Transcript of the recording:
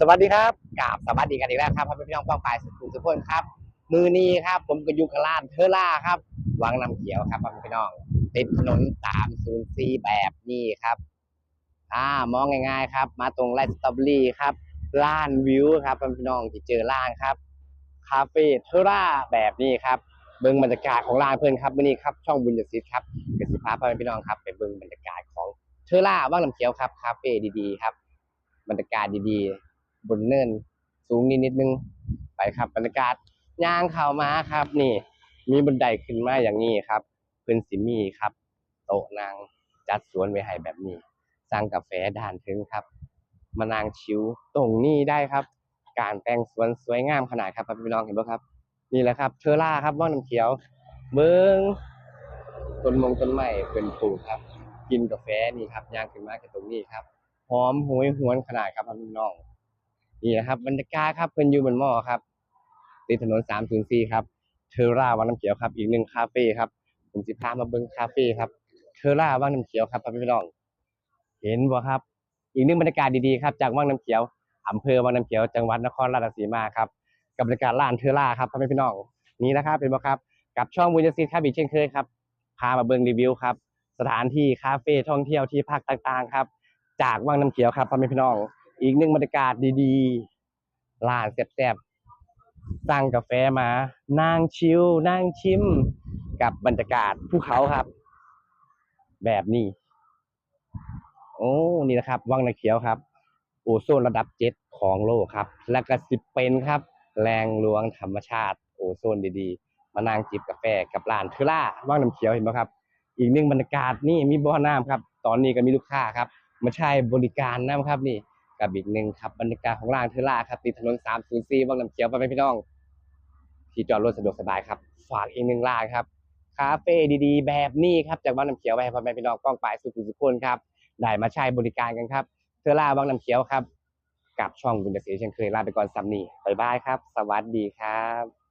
สวัสดีครับกราบสวัสดีกันอีกแล้วครับพามาพี่น้องป้องปลายสุขุมสุขคนครับ มือนี้ครับ ผมก็อยู่กบลานเทอร่าครับวังน้ำเขียวครับพามาพี่น้อง ติดถนน304แบบนี้ครับอ่ามองง่ายๆครับ มาตรงไร่สตรอเบอรี่ครับล้านวิวครับพามาพี่น้องที่เจอล้านครับคาเฟ่เทอร่าแบบนี้ครับเบิ้งบรรยากาศของร้านเพื่อนครับวันนี้ครับช่องบุญยศิษย์ครับกสิภาพ่อแม่พี่น้องครับไปเบิ้งบรรยากาศของเทอร่าว่างน้ำเขียวครับคาเฟ่ดีๆครับบรรยากาศดีๆ บนเนินสูงนิดนิดนึงไปครับบรรยากาศย่างเข้ามาครับ นี่ มีบันไดขึ้นมาอย่างนี้ครับเพื่อนสิมีครับ โต๊ะนางจัดสวนไว้ให้แบบนี้สร้างกาแฟด่านถึงครับ มานางชิวตรงนี้ได้ครับ การแต่งสวนสวยงามขนาดครับพี่น้องเห็นไหมครับ นี่แหละครับเทอร่าครับว่างน้ำเขียว เบิ้งต้นมงต้นไม้เป็นปลูกครับ กินกาแฟนี่ครับย่างขึ้นมาจากตรงนี้ครับหอมหวยหวนขนาดครับพี่น้อง นี่นะครับบรรยากาศครับเพิ่นอยู่บนหม้อครับติดถนน304ครับเทอร่าวังน้ำเขียวครับ อีกหนึ่งคาเฟ่ครับผมสิพามาเบิ่งคาเฟ่ครับเทอร่าวังน้ำเขียวครับพี่น้อง เห็นบ่ครับ อีกหนึ่งบรรยากาศดีๆครับจากวังน้ำเขียวอำเภอวังน้ำเขียวจังหวัดนครราชสีมาครับกับบรรยากาศร้านเทอร่าครับพี่น้องนี่นะครับเป็นบ่ครับกับช่องบุญยศิษย์ครับอีกเช่นเคยครับพามาเบิ่งรีวิวครับสถานที่คาเฟ่ท่องเที่ยวที่พักต่างๆครับ จากวังน้ำเขียวครับพ่อแม่พี่น้อง อีกหนึ่งบรรยากาศดีๆร้านแซ่บๆสั่งกาแฟมา นั่งชิลนั่งชิม กับบรรยากาศภูเขาครับ แบบนี้ โอ้นี่นะครับ วังน้ำเขียวครับ โอโซนระดับเจ็ดของโลกครับ และก็สิบเป็นครับ แรงลวงธรรมชาติโอโซนดีๆ มานั่งจิบกาแฟกับร้านเทอร่าวังน้ำเขียวเห็นไหมครับ อีกหนึ่งบรรยากาศนี่มีบ่อน้ำครับ ตอนนี้ก็มีลูกค้าครับมาใช้บริการนะครับนี่ กับอีกหนึ่งครับบรรยากาศของร้านเทล่าครับติดถนน 304วังน้ำเขียวไปไหมพี่น้องที่จอดรถสะดวกสบายครับ ฝากอีกหนึ่งร้านครับคาเฟ่ดีๆ แบบนี้ครับจากวังน้ำเขียวไปพ่อแม่พี่น้องกล้องปลายสุขุมสุขคนครับได้มาใช้บริการกันครับ เทล่าวังน้ำเขียวครับกับช่องบุญเกษตรเช่นเคยลาไปก่อนซัมนี่บายบายครับ สวัสดีครับ